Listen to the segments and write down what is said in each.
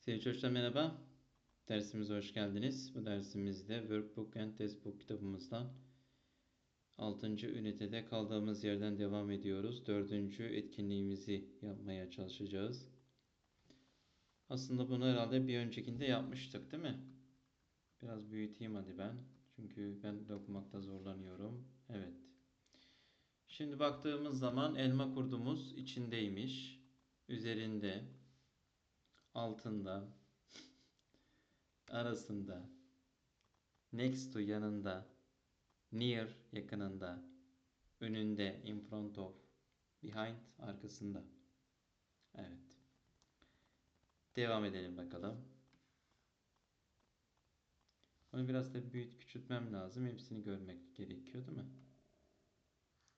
Sevgili çocuklar merhaba. Dersimize hoş geldiniz. Bu dersimizde Workbook and Testbook kitabımızdan 6. ünitede kaldığımız yerden devam ediyoruz. 4. etkinliğimizi yapmaya çalışacağız. Aslında bunu herhalde bir öncekinde yapmıştık değil mi? Biraz büyüteyim hadi ben. Çünkü ben de okumakta zorlanıyorum. Evet. Şimdi baktığımız zaman elma kurdumuz içindeymiş. Üzerinde altında, arasında, next to yanında, near yakınında, önünde in front of, behind arkasında. Evet. Devam edelim bakalım. Onu biraz da büyüt küçültmem lazım. Hepsini görmek gerekiyor değil mi?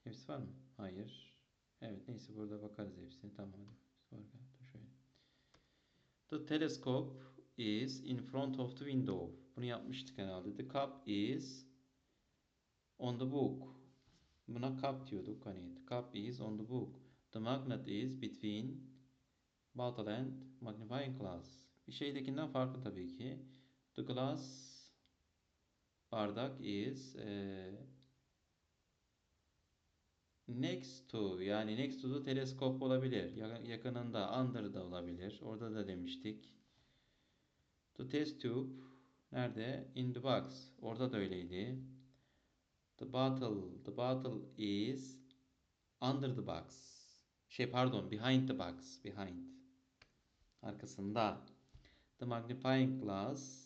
Hepsi var mı? Hayır. Evet neyse burada bakarız hepsine. Tamam hadi. The telescope is in front of the window. Bunu yapmıştık herhalde. The cup is on the book. Buna cup diyorduk hani. The cup is on the book. The magnet is between bottle and magnifying glass. Bir şeydekinden farklı tabii ki. The glass bardak is eee, next to yani next to teleskop olabilir. Ya- Yakınında, under da olabilir. Orada da demiştik. The test tube nerede? In the box. Orada da öyleydi. The bottle, the bottle is under the box. Şey pardon, behind the box, behind. Arkasında. The magnifying glass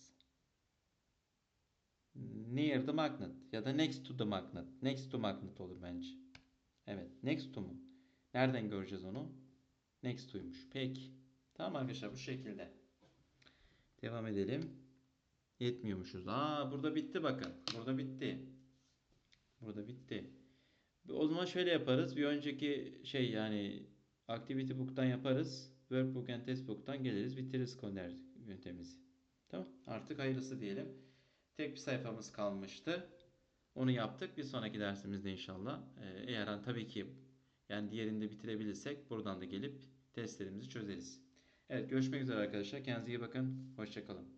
near the magnet ya da next to the magnet. Next to magnet olur bence. Evet, next to mu? Nereden göreceğiz onu? Next to'ymuş. Peki. Tamam arkadaşlar bu şekilde. Devam edelim. Yetmiyormuşuz. Aa burada bitti bakın. Burada bitti. Burada bitti. O zaman şöyle yaparız. Bir önceki şey yani activity book'tan yaparız. Workbook and testbook'tan geliriz. Bitiririz konular yöntemimizi. Tamam. Artık hayırlısı diyelim. Tek bir sayfamız kalmıştı. Onu yaptık. Bir sonraki dersimizde inşallah. Ee, eğer hani tabii ki yani diğerinde bitirebilirsek buradan da gelip testlerimizi çözeriz. Evet görüşmek üzere arkadaşlar. Kendinize iyi bakın. Hoşçakalın.